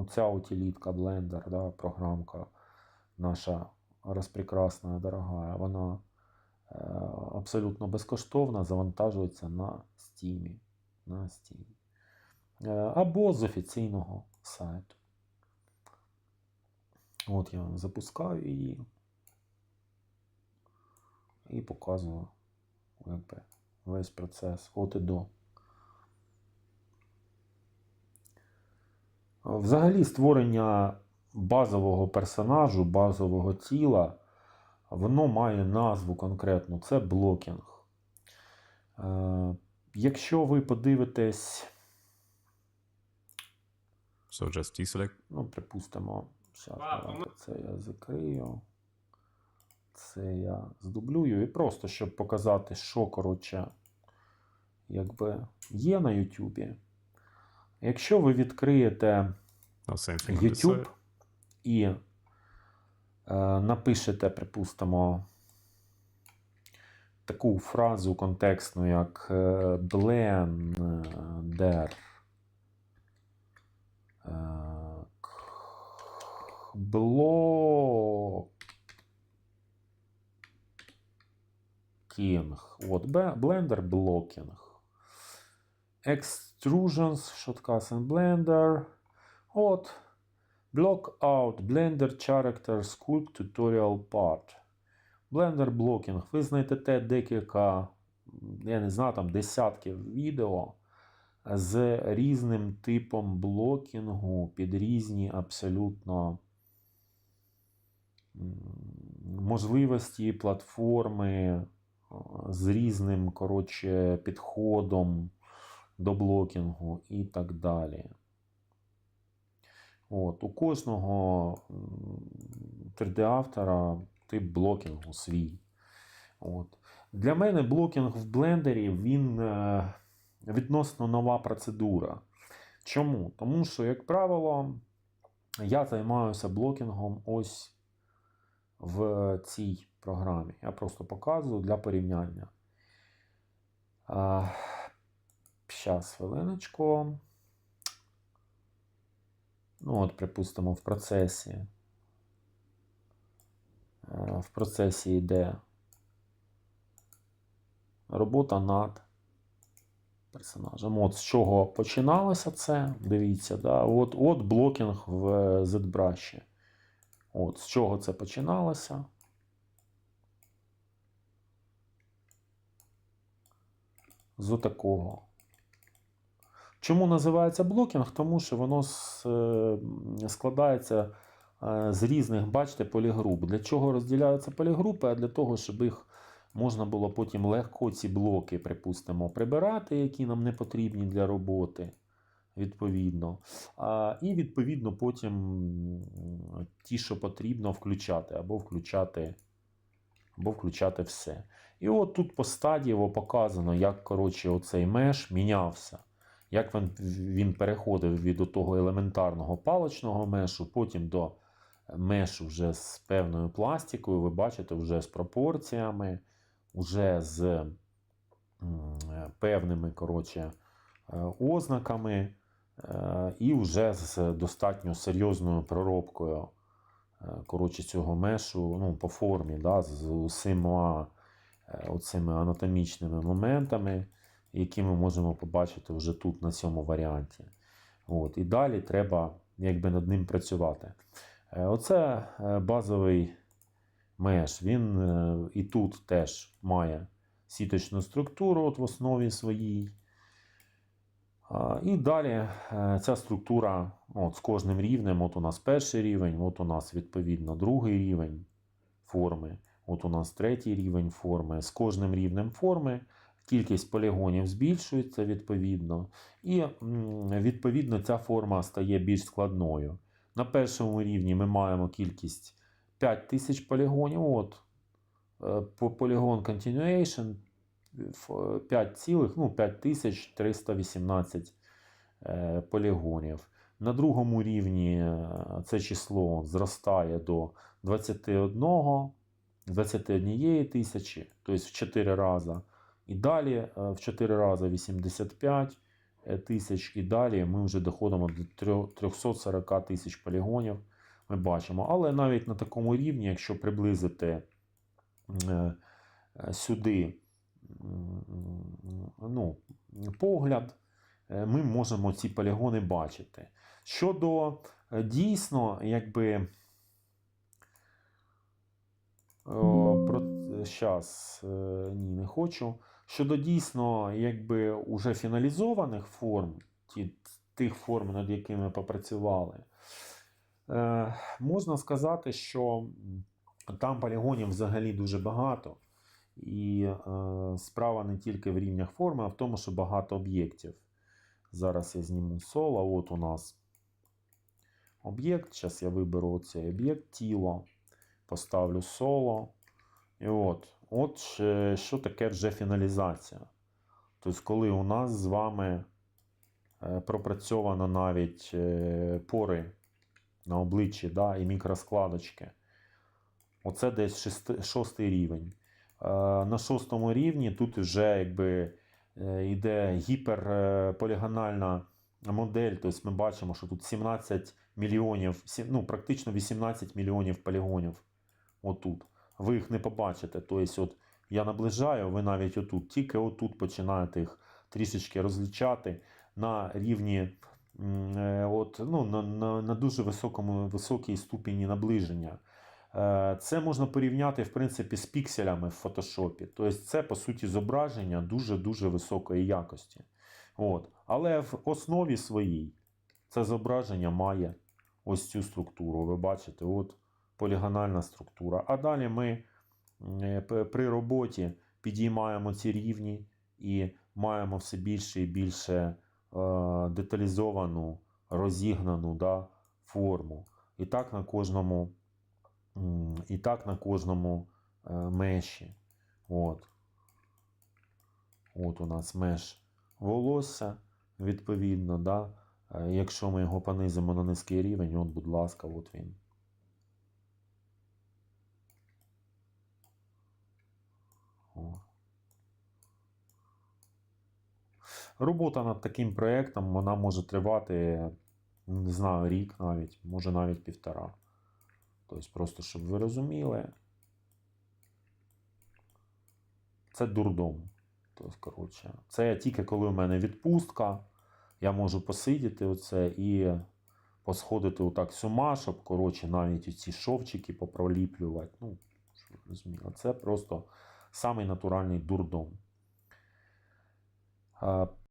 оця утилітка Blender, да, програмка наша розпрекрасна, дорога, вона е, абсолютно безкоштовна, завантажується на Steam. На Steam. Е, або з офіційного сайту. От я запускаю її і показую якби, весь процес от і до. Взагалі створення базового персонажу, базового тіла, воно має назву конкретну це блокінг. Е, Якщо ви подивитесь, So just deselect. ну, припустимо, давайте це я закрию. Це я здублюю. І просто, щоб показати, що, коротше, якби є на Ютубі. Якщо ви відкриєте this YouTube і е, напишете, припустимо, таку фразу контекстну, як е, Blender. е, Блокінг. От, Blender блокінг. Extrusions, Shotcuts and Blender. От. Block out Blender Character Sculpt Tutorial Part. Blender Blocking. Ви знайдете декілька, я не знаю, там десятків відео з різним типом блокінгу під різні абсолютно можливості платформи з різним коротше, підходом до блокінгу і так далі. От, у кожного 3D-автора тип блокінгу свій. От. Для мене блокінг в блендері він е, відносно нова процедура. Чому? Тому що, як правило, я займаюся блокінгом ось в цій програмі. Я просто показую для порівняння. Зараз, хвилиночку. Ну, от, припустимо, в процесі. Е, В процесі йде робота над персонажем. От з чого починалося це, дивіться, да? от, от блокінг в ZBrush. От, з чого це починалося. З отакого. Чому називається блокінг? Тому що воно е, складається е, з різних, бачите, полігруп. Для чого розділяються полігрупи? А для того, щоб їх можна було потім легко ці блоки, припустимо, прибирати, які нам не потрібні для роботи. Відповідно. А, І відповідно потім ті, що потрібно, включати, або включати, або включати все. І от тут постадієво показано, як коротше, оцей меш мінявся. Як він, він переходив від того елементарного паличного мешу, потім до мешу вже з певною пластикою, ви бачите, вже з пропорціями, вже з певними коротше, е, ознаками, е, і вже з достатньо серйозною проробкою е, коротше, цього мешу ну, по формі, да, з усіма оцими анатомічними моментами які ми можемо побачити вже тут на цьому варіанті. От, І далі треба якби над ним працювати. Е, Оце е, базовий меш. Він е, і тут теж має сіточну структуру от в основі своїй. І далі ця структура от, з кожним рівнем. От у нас перший рівень, от у нас відповідно другий рівень форми, от у нас третій рівень форми. З кожним рівнем форми кількість полігонів збільшується відповідно, і відповідно ця форма стає більш складною. На першому рівні ми маємо кількість 5000 полігонів. От, е, по полігон Continuation в- 5, цілих, ну, 5318 е, полігонів. На другому рівні е, це число зростає до 21, 21 тисячі, тобто в 4 рази. І далі е, в 4 рази 85, е, тисяч і далі ми вже доходимо до 340 тисяч полігонів. Ми бачимо. Але навіть на такому рівні, якщо приблизити е, сюди ну, погляд, ми можемо ці полігони бачити. Щодо дійсно, якби. Про е, ні, не хочу. Щодо дійсно, якби уже фіналізованих форм, ті, тих форм, над якими ми попрацювали, е, можна сказати, що там полігонів взагалі дуже багато. І е, справа не тільки в рівнях форми, а в тому, що багато об'єктів. Зараз я зніму соло. От у нас об'єкт. Зараз я виберу цей об'єкт тіло, поставлю соло. І от, от що таке вже фіналізація. Тобто, коли у нас з вами е, пропрацьовано навіть е, пори на обличчі да, і мікроскладочки. Оце десь шостий рівень. Е, На шостому рівні тут вже якби йде гіперполігональна модель. Тобто ми бачимо, що тут 17 мільйонів, ну, практично 18 мільйонів полігонів. Отут. Ви їх не побачите. Тобто, от я наближаю, ви навіть отут, тільки отут починаєте їх трішечки розлічати на рівні, е, от, ну, на, на, на дуже високому, високій ступені наближення. Е, Це можна порівняти, в принципі, з пікселями в фотошопі. Тобто, це, по суті, зображення дуже-дуже високої якості. От. Але в основі своїй це зображення має ось цю структуру. Ви бачите, от полігональна структура. А далі ми е, при роботі підіймаємо ці рівні і маємо все більше і більше е, деталізовану, розігнану да, форму. І так на кожному, і так на кожному е, меші. От. От у нас меш волосся, відповідно. Да? Якщо ми його понизимо на низький рівень, от, будь ласка, от він. Робота над таким проєктом вона може тривати, не знаю, рік навіть, може навіть півтора. Тобто, просто щоб ви розуміли, це дурдом. Тобто, коротше, це тільки коли у мене відпустка, я можу посидіти оце і посходити отак з щоб, коротше, навіть ці шовчики попроліплювати. Ну, щоб ви розуміли, це просто самий натуральний дурдом.